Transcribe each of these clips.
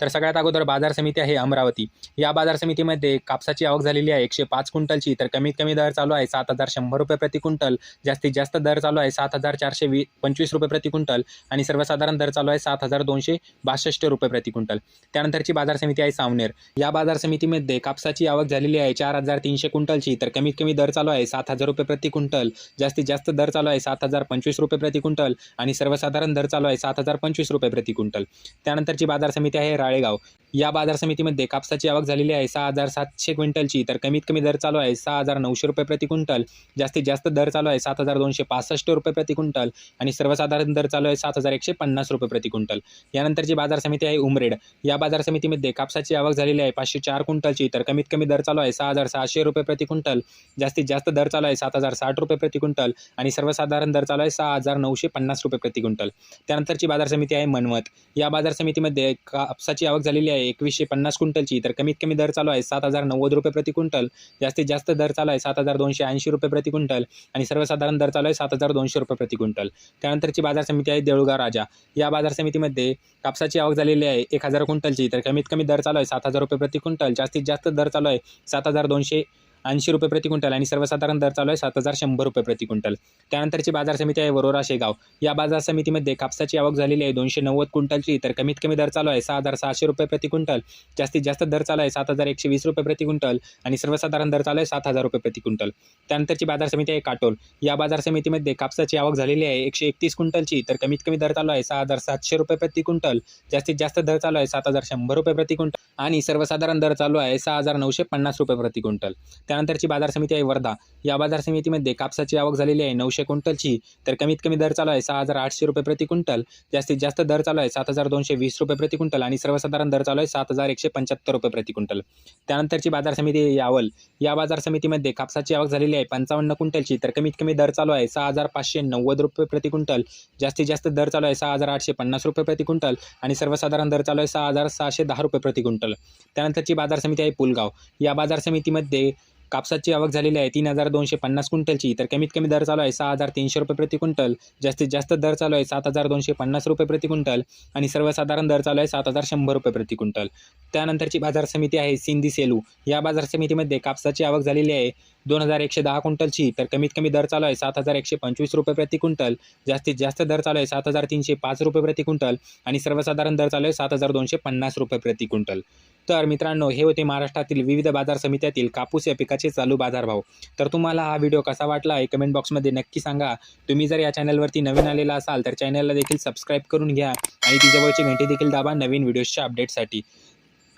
तर सगळ्यात अगोदर बाजार समिती आहे अमरावती. या बाजार समितीमध्ये कापसाची आवक झालेली आहे एकशे पाच क्विंटलची. तर कमीत कमी दर चालू आहे सात हजार शंभर रुपये प्रति क्विंटल. जास्तीत जास्त दर चालू आहे सात हजार चारशे वी पंचवीस रुपये प्रति क्विंटल. आणि सर्वसाधारण दर चालू आहे सात हजार दोनशे बासष्ट रुपये प्रति क्विंटल. त्यानंतरची बाजार समिती आहे सावनेर. या बाजार समितीमध्ये कापसाची आवक झालेली आहे चार हजार तीनशे क्विंटलची. तर कमीत कमी दर चालू आहे सात हजार रुपये प्रति क्विंटल. जास्तीत जास्त दर चालू आहे सात हजार पंचवीस रुपये प्रति क्विंटल. आणि सर्वसाधारण दर चालू आहे सात हजार पंचवीस रुपये प्रति क्विंटल. त्यानंतरची बाजार समिती आहे राळेगाव. या बाजार समितीमध्ये कापसाची आवक झालेली आहे. सहा हजार सातशे क्विंटलची. तर कमीत कमी दर चालू आहे. सहा हजार नऊशे रुपये प्रति क्विंटल. जास्तीत जास्त दर चालू आहे. सात हजार दोनशे पासष्ट रुपये प्रति क्विंटल. आणि सर्वसाधारण दर चालू आहे. सात हजार एकशे पन्नास रुपये प्रति क्विंटल. यानंतरची बाजार समिती आहे उमरेड. या बाजार समितीमध्ये कापसाची आवक झालेली आहे. पाचशे चार क्विंटलची. तर कमीत कमी दर चालू आहे. सहा हजार सहाशे रुपये प्रति क्विंटल. जास्तीत जास्त दर चालू आहे. सात हजार साठ रुपये प्रति क्विंटल. आणि सर्वसाधारण दर चालू आहे. सहा हजार नऊशे पन्नास रुपये प्रति क्विंटल. त्यानंतरची बाजार समिती आहे मनवत या बाजार समितीमध्ये कापसाची आवक झालेली आहे. एकवीसशे पन्नास क्विंटलची. तर कमीत कमी दर चालू आहे सात हजार नव्वद रुपये प्रति क्विंटल. जास्तीत जास्त दर चालू आहे सात हजार दोनशे ऐंशी रुपये प्रति क्विंटल. आणि सर्वसाधारण दर चालू आहे सात हजार दोनशे रुपये प्रति क्विंटल. त्यानंतरची बाजार समिती आहे देऊळगाव राजा. या बाजार समितीमध्ये कापसाची आवक झालेली आहे एक हजार क्विंटलची. तर कमीत कमी दर चालू आहे सात हजार रुपये प्रति क्विंटल. जास्तीत जास्त दर चालू आहे सात हजार दोनशे ऐंशी रुपये प्रति क्विंटल आणि सर्वसाधारण दर चालू आहे सात हजार शंभर रुपये प्रति क्विंटल. त्यानंतरची बाजार समिती आहे वरोरा शेगाव. या बाजार समितीमध्ये कापसाची आवक झालेली आहे दोनशे नव्वद क्विंटलची तर कमीत कमी दर चालू आहे सहा हजार सहाशे रुपये प्रति क्विंटल. जास्तीत जास्त दर चालू आहे सात हजार एकशे वीस रुपये प्रति क्विंटल आणि सर्वसाधारण दर चालू आहे सात हजार रुपये प्रति क्विंटल. त्यानंतरची बाजार समिती आहे काटोल. या बाजार समितीमध्ये कापसाची आवक झालेली आहे एकशे एकतीस क्विंटलची तर कमीत कमी दर चालू आहे सहा हजार सातशे रुपये प्रति क्विंटल. जास्तीत जास्त दर चालू आहे सात हजार शंभर रुपये प्रति क्विंटल आणि सर्वसाधारण दर चालू आहे सहा हजार नऊशे पन्नास रुपये प्रति क्विंटल. त्यानंतरची बाजार समिती आहे वर्धा. या बाजार समितीमध्ये कापसाची आवक झालेली आहे नऊशे क्विंटलची. तर कमीत कमी दर चालू आहे सहा हजार आठशे रुपये प्रति क्विंटल. जास्तीत जास्त दर चालू आहे सात हजार दोनशे वीस रुपये प्रति क्विंटल आणि सर्वसाधारण दर चालू आहे सात हजार एकशे पंच्याहत्तर रुपये प्रति क्विंटल. त्यानंतरची बाजार समिती यावल. या बाजार समितीमध्ये कापसाची आवक झालेली आहे पंचावन्न क्विंटलची. तर कमीत कमी दर चालू आहे सहा हजार पाचशे नव्वद रुपये प्रति क्विंटल. जास्तीत जास्त दर चालू आहे सहा हजार आठशे पन्नास रुपये प्रति क्विंटल आणि सर्वसाधारण दर चालू आहे सहा हजार सहाशे दहा रुपये प्रति क्विंटल. त्यानंतरची बाजार समिती आहे पुलगाव. या बाजार समितीमध्ये कापसाची आवक झालेली आहे. तीन हजार दोनशे पन्नास क्विंटलची. तर कमीत कमी दर चालू आहे सहा हजार तीनशे रुपये प्रति क्विंटल. जास्तीत जास्त दर चालू आहे सात हजार दोनशे पन्नास रुपये प्रति क्विंटल. आणि सर्वसाधारण दर चालू आहे सात हजार शंभर रुपये प्रति क्विंटल. त्यानंतरची बाजार समिती आहे सिंधी सेलू. या बाजार समितीमध्ये कापसाची आवक झालेली आहे. दोन हजार एकशे दहा क्विंटलची तर कमीत कमी दर चालू आहे सात हजार एकशे पंचवीस रुपये प्रति क्विंटल. जास्तीत जास्त दर चालू आहे सात हजार तीनशे पाच रुपये प्रति क्विंटल आणि सर्वसाधारण दर चालू आहे सात हजार दोनशे पन्नास रुपये प्रति क्विंटल. तर मित्रांनो हे होते महाराष्ट्रातील विविध बाजार समित्यातील कापूस या पिकाचे चालू बाजारभाव. तर तुम्हाला हा व्हिडिओ कसा वाटला आहे कमेंट बॉक्समध्ये नक्की सांगा. तुम्ही जर या चॅनलवरती नवीन आलेला असाल तर चॅनलला देखील सबस्क्राईब करून घ्या आणि ती जवळची घंटी देखील दाबा नवीन व्हिडिओजच्या अपडेटसाठी.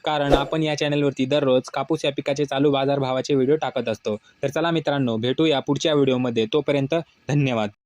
कारण आपण या चॅनलवरती दररोज कापूस या पिकाचे चालू बाजारभावाचे व्हिडिओ टाकत असतो. तर चला मित्रांनो भेटूया पुढच्या व्हिडिओमध्ये तोपर्यंत धन्यवाद.